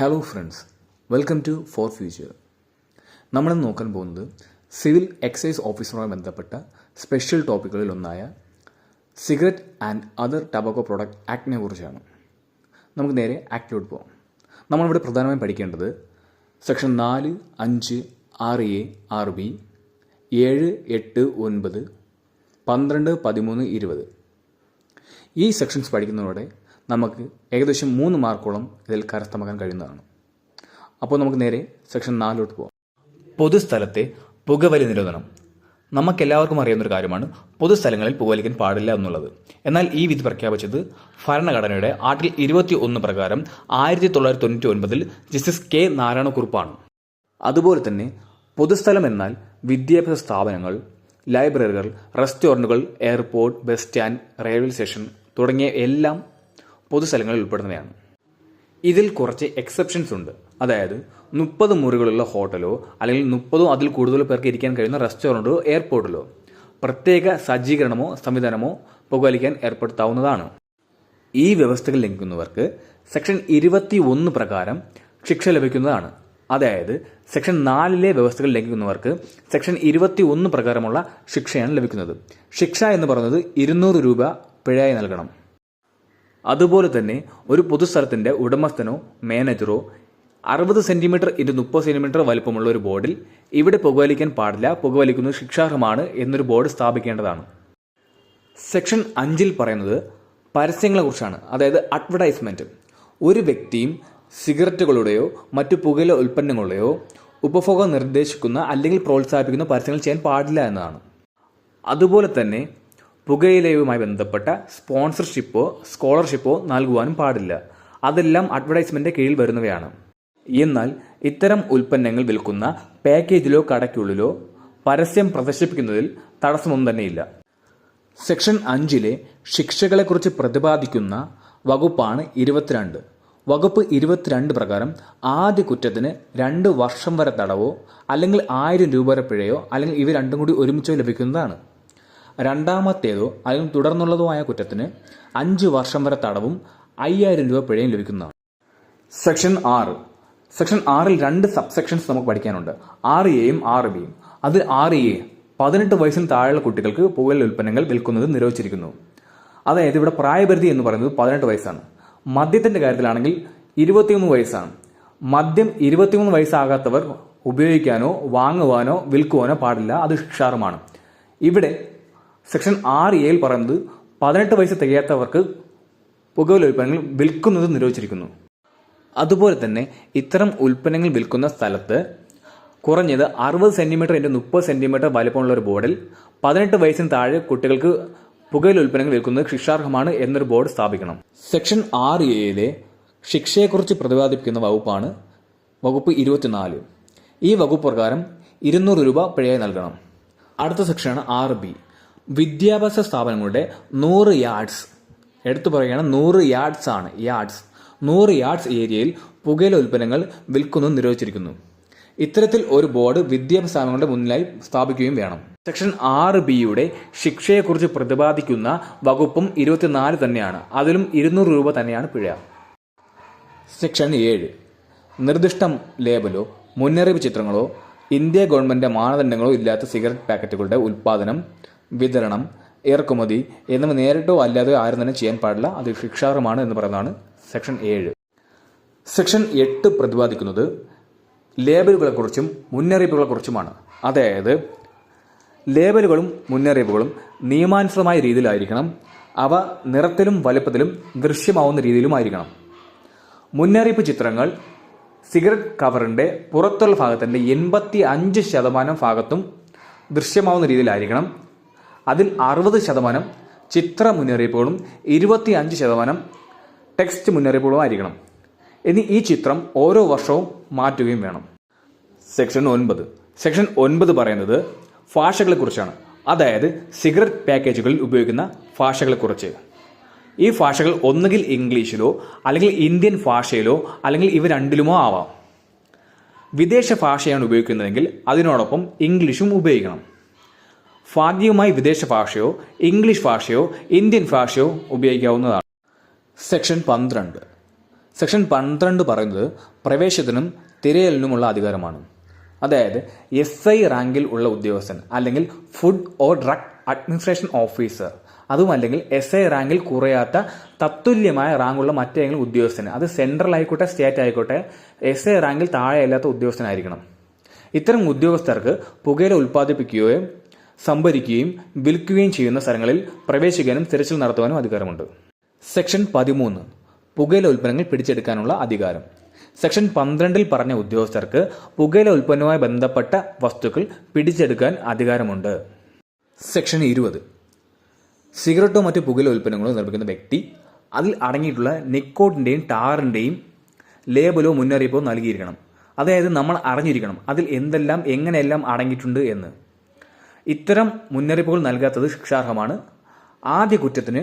Hello friends welcome to for future നമ്മളിന്ന് നോക്കാൻ പോകുന്നത് സിവിൽ എക്സൈസ് ഓഫീസറുമായി ബന്ധപ്പെട്ട സ്പെഷ്യൽ ടോപ്പിക്കുകളിൽ ഒന്നായ cigarette and other tobacco product ആക്ടിനെ കുറിച്ചാണ്. നമുക്ക് നേരെ ആക്ടിലോട്ട് പോകാം നമ്മളിവിടെ പ്രധാനമായും പഠിക്കേണ്ടത് സെക്ഷൻ നാല് അഞ്ച് ആറ് എ ആറ് ബി ഏഴ് എട്ട് ഒൻപത് പന്ത്രണ്ട് പതിമൂന്ന് ഇരുപത്. ഈ സെക്ഷൻസ് പഠിക്കുന്നതോടെ നമുക്ക് ഏകദേശം മൂന്ന് മാർക്കോളം ഇതിൽ കരസ്ഥമാക്കാൻ കഴിയുന്നതാണ്. അപ്പോൾ നമുക്ക് നേരെ സെക്ഷൻ നാലിലോട്ട് പോകാം പൊതുസ്ഥലത്തെ പുകവലി നിരോധനം. നമുക്കെല്ലാവർക്കും അറിയാവുന്ന ഒരു കാര്യമാണ് പൊതുസ്ഥലങ്ങളിൽ പുകവലിക്കാൻ പാടില്ല എന്നുള്ളത്. എന്നാൽ ഈ വിധി പ്രഖ്യാപിച്ചത് ഭരണഘടനയുടെ ആർട്ടിക്കിൾ ഇരുപത്തി ഒന്ന് പ്രകാരം ആയിരത്തി തൊള്ളായിരത്തി തൊണ്ണൂറ്റി ഒൻപതിൽ ജസ്റ്റിസ് കെ നാരായണക്കുറുപ്പാണ്. അതുപോലെ തന്നെ പൊതുസ്ഥലം എന്നാൽ വിദ്യാഭ്യാസ സ്ഥാപനങ്ങൾ ലൈബ്രറികൾ റെസ്റ്റോറന്റുകൾ airport bus stand railway station തുടങ്ങിയ എല്ലാം പൊതുസ്ഥലങ്ങളിൽ ഉൾപ്പെടുന്നവയാണ്. ഇതിൽ കുറച്ച് എക്സെപ്ഷൻസ് ഉണ്ട്. അതായത് മുപ്പത് മുറികളുള്ള ഹോട്ടലോ അല്ലെങ്കിൽ മുപ്പതോ അതിൽ കൂടുതൽ പേർക്ക് ഇരിക്കാൻ കഴിയുന്ന റെസ്റ്റോറന്റോ എയർപോർട്ടിലോ പ്രത്യേക സജ്ജീകരണമോ സംവിധാനമോ പുകവലിക്കാൻ ഏർപ്പെടുത്താവുന്നതാണ്. ഈ വ്യവസ്ഥകൾ ലംഘിക്കുന്നവർക്ക് സെക്ഷൻ ഇരുപത്തി ഒന്ന് പ്രകാരം ശിക്ഷ ലഭിക്കുന്നതാണ്. അതായത് സെക്ഷൻ നാലിലെ വ്യവസ്ഥകൾ ലംഘിക്കുന്നവർക്ക് സെക്ഷൻ ഇരുപത്തി ഒന്ന് പ്രകാരമുള്ള ശിക്ഷയാണ് ലഭിക്കുന്നത്. ശിക്ഷ എന്ന് പറയുന്നത് ഇരുന്നൂറ് രൂപ പിഴയായി നൽകണം. അതുപോലെ തന്നെ ഒരു പൊതുസ്ഥലത്തിന്റെ ഉടമസ്ഥനോ മാനേജറോ അറുപത് സെന്റിമീറ്റർ ഇന്റു മുപ്പത് സെന്റിമീറ്റർ വലിപ്പമുള്ള ഒരു ബോർഡിൽ ഇവിടെ പുകവലിക്കാൻ പാടില്ല. പുകവലിക്കുന്നത് ശിക്ഷാർഹമാണ് എന്നൊരു ബോർഡ് സ്ഥാപിക്കേണ്ടതാണ്. സെക്ഷൻ അഞ്ചിൽ പറയുന്നത് പരസ്യങ്ങളെക്കുറിച്ചാണ് അതായത് അഡ്വർടൈസ്മെന്റ്. ഒരു വ്യക്തിയും സിഗരറ്റുകളുടെയോ മറ്റു പുകയില ഉൽപ്പന്നങ്ങളുടെയോ ഉപഭോഗം നിർദ്ദേശിക്കുന്ന അല്ലെങ്കിൽ പ്രോത്സാഹിപ്പിക്കുന്ന പരസ്യങ്ങൾ ചെയ്യാൻ പാടില്ല എന്നതാണ്. അതുപോലെ തന്നെ പുകയിലയുമായി ബന്ധപ്പെട്ട സ്പോൺസർഷിപ്പോ സ്കോളർഷിപ്പോ നൽകുവാനും പാടില്ല. അതെല്ലാം അഡ്വർടൈസ്മെന്റ് കീഴിൽ വരുന്നവയാണ്. എന്നാൽ ഇത്തരം ഉൽപ്പന്നങ്ങൾ വിൽക്കുന്ന പാക്കേജിലോ കടയ്ക്കുള്ളിലോ പരസ്യം പ്രദർശിപ്പിക്കുന്നതിൽ തടസ്സമൊന്നും തന്നെയില്ല. സെക്ഷൻ അഞ്ചിലെ ശിക്ഷകളെക്കുറിച്ച് പ്രതിപാദിക്കുന്ന വകുപ്പാണ് ഇരുപത്തിരണ്ട്. വകുപ്പ് ഇരുപത്തിരണ്ട് പ്രകാരം ആദ്യ കുറ്റത്തിന് രണ്ട് വർഷം വരെ തടവോ അല്ലെങ്കിൽ ആയിരം രൂപ വരെ പിഴയോ അല്ലെങ്കിൽ ഇവ രണ്ടും കൂടി ഒരുമിച്ചോ ലഭിക്കുന്നതാണ്. രണ്ടാമത്തേതോ അല്ലെങ്കിൽ തുടർന്നുള്ളതോ ആയ കുറ്റത്തിന് അഞ്ച് വർഷം വരെ തടവും അയ്യായിരം രൂപ പിഴയും ലഭിക്കുന്നതാണ് സെക്ഷൻ ആറ്. സെക്ഷൻ ആറിൽ രണ്ട് സബ് സെക്ഷൻസ് നമുക്ക് പഠിക്കാനുണ്ട്. ആറ് എയും ആറ് ബിയും. അത് ആറ് എ പതിനെട്ട് വയസ്സിന് താഴെയുള്ള കുട്ടികൾക്ക് പുകയില ഉൽപ്പന്നങ്ങൾ വിൽക്കുന്നത് നിരോധിച്ചിരിക്കുന്നു. അതായത് ഇവിടെ പ്രായപരിധി എന്ന് പറയുന്നത് പതിനെട്ട് വയസ്സാണ്. മദ്യത്തിന്റെ കാര്യത്തിലാണെങ്കിൽ ഇരുപത്തിമൂന്ന് വയസ്സാണ്. മദ്യം ഇരുപത്തിമൂന്ന് വയസ്സാകാത്തവർ ഉപയോഗിക്കാനോ വാങ്ങുവാനോ വിൽക്കുവാനോ പാടില്ല. അത് ശിക്ഷാർഹമാണ് ഇവിടെ സെക്ഷൻ ആറ് എയിൽ പറയുന്നത് പതിനെട്ട് വയസ്സ് തികയാത്തവർക്ക് പുകവലി ഉൽപ്പന്നങ്ങൾ വിൽക്കുന്നത് നിരോധിച്ചിരിക്കുന്നു. അതുപോലെ തന്നെ ഇത്തരം ഉൽപ്പന്നങ്ങൾ വിൽക്കുന്ന സ്ഥലത്ത് കുറഞ്ഞത് അറുപത് സെന്റിമീറ്റർ ഇന്റു മുപ്പത് സെന്റിമീറ്റർ വലിപ്പമുള്ള ഒരു ബോർഡിൽ പതിനെട്ട് വയസ്സിന് താഴെ കുട്ടികൾക്ക് പുകയില ഉൽപ്പന്നങ്ങൾ വിൽക്കുന്നത് ശിക്ഷാർഹമാണ് എന്നൊരു ബോർഡ് സ്ഥാപിക്കണം. സെക്ഷൻ ആറ് എയിലെ ശിക്ഷയെക്കുറിച്ച് പ്രതിപാദിപ്പിക്കുന്ന വകുപ്പാണ് വകുപ്പ് ഇരുപത്തിനാല്. ഈ വകുപ്പ് പ്രകാരം ഇരുന്നൂറ് രൂപ പിഴയായി നൽകണം. അടുത്ത സെക്ഷനാണ് ആറ് ബി. വിദ്യാഭ്യാസ സ്ഥാപനങ്ങളുടെ നൂറ് യാർഡ്സ്. എടുത്തു പറയുകയാണ് നൂറ് യാർഡ്സ് ആണ് യാർഡ്സ്. നൂറ് യാർഡ്സ് ഏരിയയിൽ പുകയില ഉൽപ്പന്നങ്ങൾ വിൽക്കുന്നത് നിരോധിച്ചിരിക്കുന്നു. ഇത്തരത്തിൽ ഒരു ബോർഡ് വിദ്യാഭ്യാസ സ്ഥാപനങ്ങളുടെ മുന്നിലായി സ്ഥാപിക്കുകയും വേണം. സെക്ഷൻ ആറ് ബിയുടെ ശിക്ഷയെക്കുറിച്ച് പ്രതിപാദിക്കുന്ന വകുപ്പും ഇരുപത്തിനാല് തന്നെയാണ്. അതിലും ഇരുന്നൂറ് രൂപ തന്നെയാണ് പിഴ. സെക്ഷൻ ഏഴ്. നിർദ്ദിഷ്ട ലേബലോ മുന്നറിയിപ്പ് ചിത്രങ്ങളോ ഇന്ത്യ ഗവൺമെന്റ് മാനദണ്ഡങ്ങളോ ഇല്ലാത്ത സിഗരറ്റ് പാക്കറ്റുകളുടെ ഉൽപ്പാദനം വിതരണം ഇറക്കുമതി എന്നിവ നേരിട്ടോ അല്ലാതെ ആരും തന്നെ ചെയ്യാൻ പാടില്ല. അത് ശിക്ഷാർഹമാണ് എന്ന് പറയുന്നതാണ് സെക്ഷൻ ഏഴ്. സെക്ഷൻ എട്ട് പ്രതിപാദിക്കുന്നത് ലേബലുകളെക്കുറിച്ചും മുന്നറിയിപ്പുകളെക്കുറിച്ചുമാണ്. അതായത് ലേബലുകളും മുന്നറിയിപ്പുകളും നിയമാനുസൃതമായ രീതിയിലായിരിക്കണം. അവ നിറത്തിലും വലുപ്പത്തിലും ദൃശ്യമാവുന്ന രീതിയിലുമായിരിക്കണം മുന്നറിയിപ്പ് ചിത്രങ്ങൾ സിഗരറ്റ് കവറിന്റെ പുറത്തുള്ള ഭാഗത്തിന്റെ എൺപത്തി അഞ്ച് ശതമാനം ഭാഗത്തും ദൃശ്യമാവുന്ന രീതിയിലായിരിക്കണം. അതിൽ അറുപത് ശതമാനം ചിത്ര മുന്നറിയിപ്പുകളും ഇരുപത്തി അഞ്ച് ശതമാനം ടെക്സ്റ്റ് മുന്നറിയിപ്പുകളും ആയിരിക്കണം. ഇനി ഈ ചിത്രം ഓരോ വർഷവും മാറ്റുകയും വേണം. സെക്ഷൻ ഒൻപത്. സെക്ഷൻ ഒൻപത് പറയുന്നത് ഭാഷകളെക്കുറിച്ചാണ് അതായത് സിഗരറ്റ് പാക്കേജുകളിൽ ഉപയോഗിക്കുന്ന ഭാഷകളെക്കുറിച്ച് ഈ ഭാഷകൾ ഒന്നുകിൽ ഇംഗ്ലീഷിലോ അല്ലെങ്കിൽ ഇന്ത്യൻ ഭാഷയിലോ അല്ലെങ്കിൽ ഇവ രണ്ടിലുമോ ആവാം. വിദേശ ഭാഷയാണ് ഉപയോഗിക്കുന്നതെങ്കിൽ അതിനോടൊപ്പം ഇംഗ്ലീഷും ഉപയോഗിക്കണം. ഭാഗ്യവുമായി വിദേശ ഭാഷയോ ഇംഗ്ലീഷ് ഭാഷയോ ഇന്ത്യൻ ഭാഷയോ ഉപയോഗിക്കാവുന്നതാണ്. സെക്ഷൻ പന്ത്രണ്ട്. സെക്ഷൻ പന്ത്രണ്ട് പറയുന്നത് പ്രവേശത്തിനും തിരയലിനുമുള്ള അധികാരമാണ്. അതായത് എസ് ഐ റാങ്കിൽ ഉള്ള ഉദ്യോഗസ്ഥൻ അല്ലെങ്കിൽ food or drug administration officer. അതും അല്ലെങ്കിൽ എസ് ഐ റാങ്കിൽ കുറയാത്ത തത്തുല്യമായ റാങ്കുള്ള മറ്റേതെങ്കിലും ഉദ്യോഗസ്ഥന് അത് സെൻട്രൽ ആയിക്കോട്ടെ സ്റ്റേറ്റ് ആയിക്കോട്ടെ എസ് ഐ റാങ്കിൽ താഴെയല്ലാത്ത ഉദ്യോഗസ്ഥനായിരിക്കണം. ഇത്തരം ഉദ്യോഗസ്ഥർക്ക് പുകയില ഉൽപ്പാദിപ്പിക്കുകയും സംഭരിക്കുകയും വിൽക്കുകയും ചെയ്യുന്ന സ്ഥലങ്ങളിൽ പ്രവേശിക്കാനും തിരച്ചിൽ നടത്തുവാനും അധികാരമുണ്ട്. സെക്ഷൻ പതിമൂന്ന്. പുകയില ഉൽപ്പന്നങ്ങൾ പിടിച്ചെടുക്കാനുള്ള അധികാരം. സെക്ഷൻ പന്ത്രണ്ടിൽ പറഞ്ഞ ഉദ്യോഗസ്ഥർക്ക് പുകയില ഉൽപ്പന്നവുമായി ബന്ധപ്പെട്ട വസ്തുക്കൾ പിടിച്ചെടുക്കാൻ അധികാരമുണ്ട്. സെക്ഷൻ ഇരുപത്. സിഗരറ്റോ മറ്റു പുകയില ഉൽപ്പന്നങ്ങളോ നിർമ്മിക്കുന്ന വ്യക്തി അതിൽ അടങ്ങിയിട്ടുള്ള നിക്കോട്ടിന്റെയും ടാറിന്റെയും ലേബലോ മുന്നറിയിപ്പോ നൽകിയിരിക്കണം. അതായത് നമ്മൾ അറിഞ്ഞിരിക്കണം അതിൽ എന്തെല്ലാം എങ്ങനെയെല്ലാം അടങ്ങിയിട്ടുണ്ട് എന്ന്. ഇത്തരം മുന്നറിയിപ്പുകൾ നൽകാത്തത് ശിക്ഷാർഹമാണ്. ആദ്യ കുറ്റത്തിന്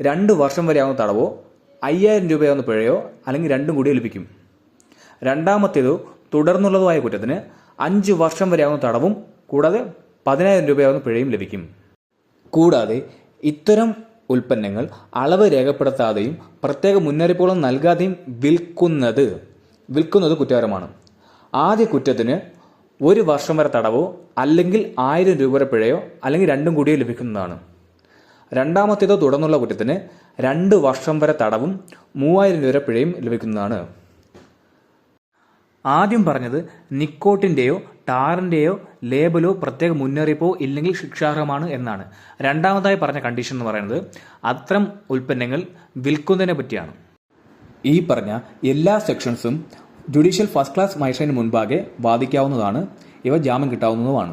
രണ്ട് വർഷം വരെയാവുന്ന തടവോ അയ്യായിരം രൂപയാവുന്ന പിഴയോ അല്ലെങ്കിൽ രണ്ടും കൂടി ലഭിക്കും രണ്ടാമത്തേതോ തുടർന്നുള്ളതോ ആയ കുറ്റത്തിന് അഞ്ച് വർഷം വരെയാവുന്ന തടവും കൂടാതെ പതിനായിരം രൂപയാവുന്ന പിഴയും ലഭിക്കും. കൂടാതെ ഇത്തരം ഉൽപ്പന്നങ്ങൾ അളവ് രേഖപ്പെടുത്താതെയും പ്രത്യേക മുന്നറിയിപ്പുകളും നൽകാതെയും വിൽക്കുന്നത് വിൽക്കുന്നത് കുറ്റകരമാണ്. ആദ്യ കുറ്റത്തിന് ഒരു വർഷം വരെ തടവോ അല്ലെങ്കിൽ ആയിരം രൂപ വരെ പിഴയോ അല്ലെങ്കിൽ രണ്ടും കൂടിയോ ലഭിക്കുന്നതാണ്. രണ്ടാമത്തേതോ തുടർന്നുള്ള കുറ്റത്തിന് രണ്ട് വർഷം വരെ തടവും മൂവായിരം രൂപ പിഴയും ലഭിക്കുന്നതാണ്. ആദ്യം പറഞ്ഞത് നിക്കോട്ടിന്റെയോ ടാറിന്റെയോ ലേബലോ പ്രത്യേക മുന്നറിയിപ്പോ ഇല്ലെങ്കിൽ ശിക്ഷാർഹമാണ് എന്നാണ്. രണ്ടാമതായി പറഞ്ഞ കണ്ടീഷൻ എന്ന് പറയുന്നത് അത്തരം ഉൽപ്പന്നങ്ങൾ വിൽക്കുന്നതിനെ പറ്റിയാണ്. ഈ പറഞ്ഞ എല്ലാ സെക്ഷൻസും ജുഡീഷ്യൽ ഫസ്റ്റ് ക്ലാസ് മജിസ്ട്രേറ്റിന് മുൻപാകെ വാദിക്കാവുന്നതാണ് ഇവ ജാമ്യം കിട്ടാവുന്നതുമാണ്.